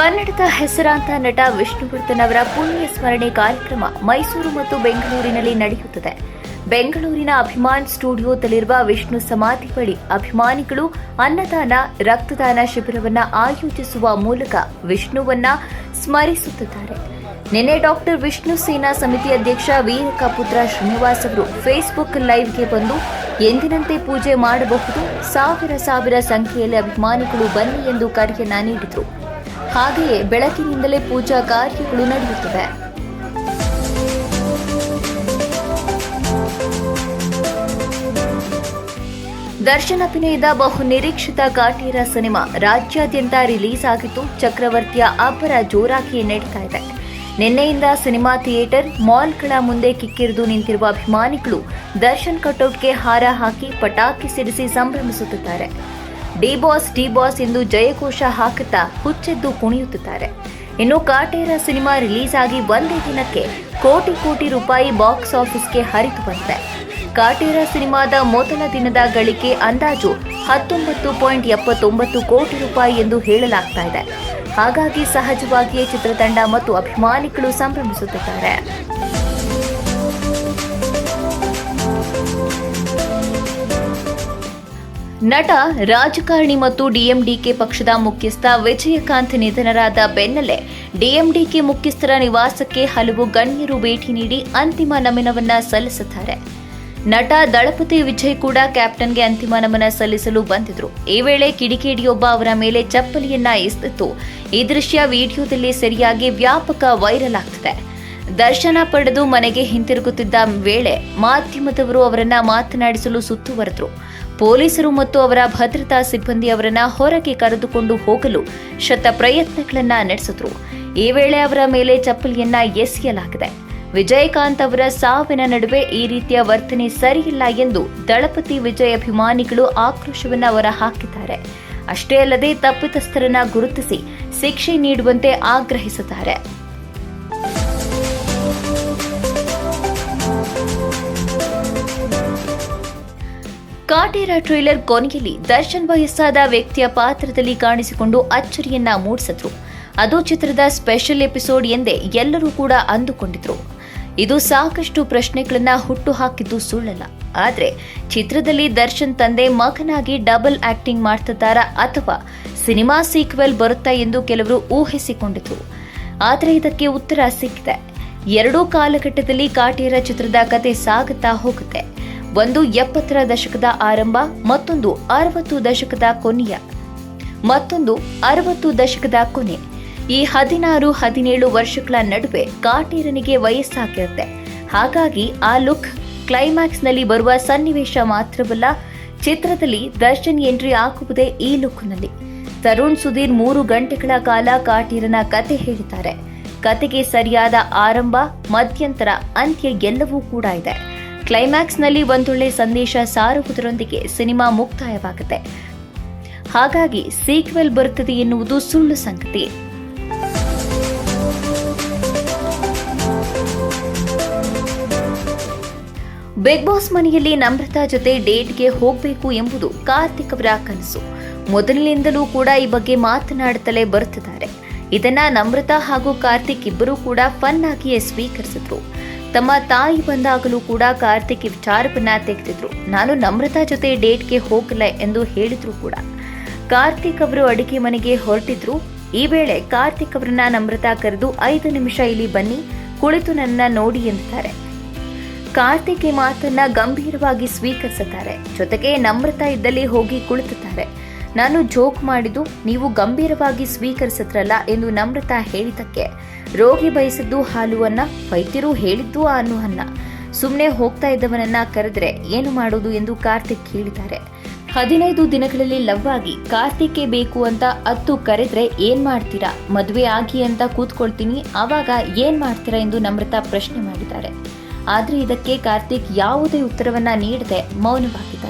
ಕನ್ನಡದ ಹೆಸರಾಂತ ನಟ ವಿಷ್ಣುವರ್ಧನ್ ಅವರ ಪುಣ್ಯ ಸ್ಮರಣೆ ಕಾರ್ಯಕ್ರಮ ಮೈಸೂರು ಮತ್ತು ಬೆಂಗಳೂರಿನಲ್ಲಿ ನಡೆಯುತ್ತದೆ. ಬೆಂಗಳೂರಿನ ಅಭಿಮಾನ್ ಸ್ಟುಡಿಯೋದಲ್ಲಿರುವ ವಿಷ್ಣು ಸಮಾಧಿ ಬಳಿ ಅಭಿಮಾನಿಗಳು ಅನ್ನದಾನ, ರಕ್ತದಾನ ಶಿಬಿರವನ್ನು ಆಯೋಜಿಸುವ ಮೂಲಕ ವಿಷ್ಣುವನ್ನ ಸ್ಮರಿಸುತ್ತಿದ್ದಾರೆ. ನಿನ್ನೆ ಡಾಕ್ಟರ್ ವಿಷ್ಣು ಸೇನಾ ಸಮಿತಿ ಅಧ್ಯಕ್ಷ ವೀರಕಪುತ್ರ ಶ್ರೀನಿವಾಸ್ ಅವರು ಫೇಸ್ಬುಕ್ ಲೈವ್ಗೆ ಬಂದು, ಎಂದಿನಂತೆ ಪೂಜೆ ಮಾಡಬಹುದು, ಸಾವಿರ ಸಾವಿರ ಸಂಖ್ಯೆಯಲ್ಲಿ ಅಭಿಮಾನಿಗಳು ಬನ್ನಿ ಎಂದು ಕರೆಯನ್ನ ನೀಡಿದರು. ಹಾಗೆಯೇ ಬೆಳಕಿನಿಂದಲೇ ಪೂಜಾ ಕಾರ್ಯಗಳು ನಡೆಯುತ್ತವೆ. ದರ್ಶನ್ ಅಭಿನಯದ ಬಹು ನಿರೀಕ್ಷಿತ ಕಾಟೀರ ಸಿನಿಮಾ ರಾಜ್ಯಾದ್ಯಂತ ರಿಲೀಸ್ ಆಗಿದ್ದು, ಚಕ್ರವರ್ತಿಯ ಅಬ್ಬರ ಜೋರಾಗಿ ನಡೀತಾ ಇದೆ. ನಿನ್ನೆಯಿಂದ ಸಿನಿಮಾ ಥಿಯೇಟರ್, ಮಾಲ್ಗಳ ಮುಂದೆ ಕಿಕ್ಕಿರಿದು ನಿಂತಿರುವ ಅಭಿಮಾನಿಗಳು ದರ್ಶನ್ ಕಟೌಟ್ಗೆ ಹಾರ ಹಾಕಿ ಪಟಾಕಿ ಸಿಡಿಸಿ ಸಂಭ್ರಮಿಸುತ್ತಿದ್ದಾರೆ. ಡಿ ಬಾಸ್ ಡಿ ಬಾಸ್ ಎಂದು ಜಯಘೋಷ ಹಾಕುತ್ತಾ ಹುಚ್ಚೆದ್ದು ಕುಣಿಯುತ್ತಿದ್ದಾರೆ. ಇನ್ನು ಕಾಟೇರ ಸಿನಿಮಾ ರಿಲೀಸ್ ಆಗಿ ಒಂದೇ ದಿನಕ್ಕೆ ಕೋಟಿ ಕೋಟಿ ರೂಪಾಯಿ ಬಾಕ್ಸ್ ಆಫೀಸ್ಗೆ ಹರಿದು ಬಂದಿದೆ. ಕಾಟೇರ ಸಿನಿಮಾದ ಮೊದಲ ದಿನದ ಗಳಿಕೆ ಅಂದಾಜು ಹತ್ತೊಂಬತ್ತು ಪಾಯಿಂಟ್ ಎಪ್ಪತ್ತೊಂಬತ್ತು ಕೋಟಿ ರೂಪಾಯಿ ಎಂದು ಹೇಳಲಾಗ್ತಾ ಇದೆ. ಹಾಗಾಗಿ ಸಹಜವಾಗಿಯೇ ಚಿತ್ರತಂಡ ಮತ್ತು ಅಭಿಮಾನಿಗಳು ಸಂಭ್ರಮಿಸುತ್ತಿದ್ದಾರೆ. ನಟ ರಾಜಕಾರಣಿ ಮತ್ತು ಡಿಎಂಡಿಕೆ ಪಕ್ಷದ ಮುಖ್ಯಸ್ಥ ವಿಜಯಕಾಂತ್ ನಿಧನರಾದ ಬೆನ್ನಲ್ಲೇ ಡಿಎಂಡಿಕೆ ಮುಖ್ಯಸ್ಥರ ನಿವಾಸಕ್ಕೆ ಹಲವು ಗಣ್ಯರು ಭೇಟಿ ನೀಡಿ ಅಂತಿಮ ನಮನವನ್ನ ಸಲ್ಲಿಸುತ್ತಾರೆ. ನಟ ದಳಪತಿ ವಿಜಯ್ ಕೂಡ ಕ್ಯಾಪ್ಟನ್ಗೆ ಅಂತಿಮ ನಮನ ಸಲ್ಲಿಸಲು ಬಂದಿದ್ರು. ಈ ವೇಳೆ ಕಿಡಿಕೇಡಿಯೊಬ್ಬ ಅವರ ಮೇಲೆ ಚಪ್ಪಲಿಯನ್ನ ಎಸೆದಿತ್ತು. ಈ ದೃಶ್ಯ ವಿಡಿಯೋದಲ್ಲಿ ಸರಿಯಾಗಿ ವ್ಯಾಪಕ ವೈರಲ್ ಆಗ್ತಿದೆ. ದರ್ಶನ ಪಡೆದು ಮನೆಗೆ ಹಿಂತಿರುಗುತ್ತಿದ್ದ ವೇಳೆ ಮಾಧ್ಯಮದವರು ಅವರನ್ನ ಮಾತನಾಡಿಸಲು ಸುತ್ತುವರೆದ್ರು. ಪೊಲೀಸರು ಮತ್ತು ಅವರ ಭದ್ರತಾ ಸಿಬ್ಬಂದಿ ಅವರನ್ನ ಹೊರಗೆ ಕರೆದುಕೊಂಡು ಹೋಗಲು ಶತ ಪ್ರಯತ್ನಗಳನ್ನ ನಡೆಸಿದ್ರು. ಈ ವೇಳೆ ಅವರ ಮೇಲೆ ಚಪ್ಪಲಿಯನ್ನ ಎಸೆಯಲಾಗಿದೆ. ವಿಜಯಕಾಂತ್ ಅವರ ಸಾವಿನ ನಡುವೆ ಈ ರೀತಿಯ ವರ್ತನೆ ಸರಿಯಿಲ್ಲ ಎಂದು ದಳಪತಿ ವಿಜಯ್ ಅಭಿಮಾನಿಗಳು ಆಕ್ರೋಶವನ್ನ ಹೊರಹಾಕಿದ್ದಾರೆ. ಅಷ್ಟೇ ಅಲ್ಲದೆ ತಪ್ಪಿತಸ್ಥರನ್ನ ಗುರುತಿಸಿ ಶಿಕ್ಷೆ ನೀಡುವಂತೆ ಆಗ್ರಹಿಸಿದ್ದಾರೆ. ಕಾಟೇರ ಟ್ರೇಲರ್ ಕೊನೆಯಲ್ಲಿ ದರ್ಶನ್ ವಯಸ್ಸಾದ ವ್ಯಕ್ತಿಯ ಪಾತ್ರದಲ್ಲಿ ಕಾಣಿಸಿಕೊಂಡು ಅಚ್ಚರಿಯನ್ನ ಮೂಡಿಸಿದ್ರು. ಅದು ಚಿತ್ರದ ಸ್ಪೆಷಲ್ ಎಪಿಸೋಡ್ ಎಂದೇ ಎಲ್ಲರೂ ಕೂಡ ಅಂದುಕೊಂಡಿದ್ರು. ಇದು ಸಾಕಷ್ಟು ಪ್ರಶ್ನೆಗಳನ್ನ ಹುಟ್ಟು ಹಾಕಿದ್ದು ಸುಳ್ಳಲ್ಲ. ಆದ್ರೆ ಚಿತ್ರದಲ್ಲಿ ದರ್ಶನ್ ತಂದೆ ಮಗನಾಗಿ ಡಬಲ್ ಆಕ್ಟಿಂಗ್ ಮಾಡ್ತಿದ್ದಾರಾ ಅಥವಾ ಸಿನಿಮಾ ಸೀಕ್ವೆಲ್ ಬರುತ್ತಾ ಎಂದು ಕೆಲವರು ಊಹಿಸಿಕೊಂಡಿದ್ರು. ಆದರೆ ಇದಕ್ಕೆ ಉತ್ತರ ಸಿಕ್ಕಿದೆ. ಎರಡೂ ಕಾಲಘಟ್ಟದಲ್ಲಿ ಕಾಟೇರ ಚಿತ್ರದ ಕತೆ ಸಾಗುತ್ತಾ ಹೋಗುತ್ತೆ. ಒಂದು ಎಪ್ಪತ್ತರ ದಶಕದ ಆರಂಭ, ಮತ್ತೊಂದು ಅರವತ್ತು ದಶಕದ ಕೊನೆಯ, ಮತ್ತೊಂದು ಅರವತ್ತು ದಶಕದ ಕೊನೆ. ಈ ಹದಿನಾರು, ಹದಿನೇಳು ವರ್ಷಗಳ ನಡುವೆ ಕಾಟೇರನಿಗೆ ವಯಸ್ಸಾಗಿರುತ್ತೆ. ಹಾಗಾಗಿ ಆ ಲುಕ್ ಕ್ಲೈಮ್ಯಾಕ್ಸ್ನಲ್ಲಿ ಬರುವ ಸನ್ನಿವೇಶ ಮಾತ್ರವಲ್ಲ, ಚಿತ್ರದಲ್ಲಿ ದರ್ಶನ್ ಎಂಟ್ರಿ ಹಾಕುವುದೇ ಈ ಲುಕ್ನಲ್ಲಿ. ತರುಣ್ ಸುಧೀರ್ ಮೂರು ಗಂಟೆಗಳ ಕಾಲ ಕಾಟೀರನ ಕತೆ ಹೇಳಿದ್ದಾರೆ. ಕತೆಗೆ ಸರಿಯಾದ ಆರಂಭ, ಮಧ್ಯಂತರ, ಅಂತ್ಯ ಎಲ್ಲವೂ ಕೂಡ ಇದೆ. ಕ್ಲೈಮ್ಯಾಕ್ಸ್ನಲ್ಲಿ ಒಂದೊಳ್ಳೆ ಸಂದೇಶ ಸಾರುವುದರೊಂದಿಗೆ ಸಿನಿಮಾ ಮುಕ್ತಾಯವಾಗುತ್ತೆ. ಹಾಗಾಗಿ ಸೀಕ್ವೆಲ್ ಬರುತ್ತದೆ ಎನ್ನುವುದು ಸುಳ್ಳು ಸಂಗತಿ. ಬಿಗ್ ಬಾಸ್ ಮನೆಯಲ್ಲಿ ನಮ್ರತಾ ಜೊತೆ ಡೇಟ್ಗೆ ಹೋಗಬೇಕು ಎಂಬುದು ಕಾರ್ತಿಕ್ ಅವರ ಕನಸು. ಮೊದಲಿನಿಂದಲೂ ಕೂಡ ಈ ಬಗ್ಗೆ ಮಾತನಾಡುತ್ತಲೇ ಬರುತ್ತಿದ್ದಾರೆ. ಇದನ್ನ ನಮ್ರತಾ ಹಾಗೂ ಕಾರ್ತಿಕ್ ಇಬ್ಬರೂ ಕೂಡ ಫನ್ ಆಗಿಯೇ ಸ್ವೀಕರಿಸಿದ್ರು. ತಮ್ಮ ತಾಯಿ ಬಂದಾಗಲೂ ಕೂಡ ಕಾರ್ತಿಕ್ ಈ ವಿಚಾರವನ್ನ ತೆಗೆದಿದ್ರು. ನಾನು ನಮ್ರತಾ ಜೊತೆ ಡೇಟ್ಗೆ ಹೋಗಲ್ಲ ಎಂದು ಹೇಳಿದ್ರು ಕೂಡ. ಕಾರ್ತಿಕ್ ಅವರು ಅಡಿಗೆ ಮನೆಗೆ ಹೊರಟಿದ್ರು. ಈ ವೇಳೆ ಕಾರ್ತಿಕ್ ಅವರನ್ನ ನಮ್ರತಾ ಕರೆದು ಐದು ನಿಮಿಷ ಇಲ್ಲಿ ಬನ್ನಿ, ಕುಳಿತು ನನ್ನ ನೋಡಿ ಎಂದಿದ್ದಾರೆ. ಕಾರ್ತಿಕ್ ಈ ಮಾತನ್ನ ಗಂಭೀರವಾಗಿ ಸ್ವೀಕರಿಸುತ್ತಾರೆ. ಜೊತೆಗೆ ನಮ್ರತಾ ಇದ್ದಲ್ಲಿ ಹೋಗಿ ಕುಳಿತುತ್ತಾರೆ. ನಾನು ಜೋಕ್ ಮಾಡಿದ್ದು ನೀವು ಗಂಭೀರವಾಗಿ ಸ್ವೀಕರಿಸತ್ರಲ್ಲ ಎಂದು ನಮ್ರತಾ ಹೇಳಿದ್ದಕ್ಕೆ. ರೋಗಿ ಬಯಸಿದ್ದು ಹಾಲು ಅನ್ನ, ವೈದ್ಯರು ಹೇಳಿದ್ದು ಆ ಅನ್ನು. ಅನ್ನ ಸುಮ್ಮನೆ ಹೋಗ್ತಾ ಇದ್ದವನನ್ನ ಕರೆದ್ರೆ ಏನು ಮಾಡೋದು ಎಂದು ಕಾರ್ತಿಕ್ ಹೇಳಿದ್ದಾರೆ. ಹದಿನೈದು ದಿನಗಳಲ್ಲಿ ಲವ್ ಆಗಿ ಕಾರ್ತಿಕ್ಗೆ ಬೇಕು ಅಂತ ಹತ್ತು ಕರೆದ್ರೆ ಏನ್ ಮಾಡ್ತೀರಾ? ಮದುವೆ ಆಗಿ ಅಂತ ಕೂತ್ಕೊಳ್ತೀನಿ, ಆವಾಗ ಏನ್ ಮಾಡ್ತೀರಾ ಎಂದು ನಮ್ರತಾ ಪ್ರಶ್ನೆ ಮಾಡಿದ್ದಾರೆ. ಆದ್ರೆ ಇದಕ್ಕೆ ಕಾರ್ತಿಕ್ ಯಾವುದೇ ಉತ್ತರವನ್ನ ನೀಡದೆ ಮೌನವಾಗಿದ್ದಾರೆ.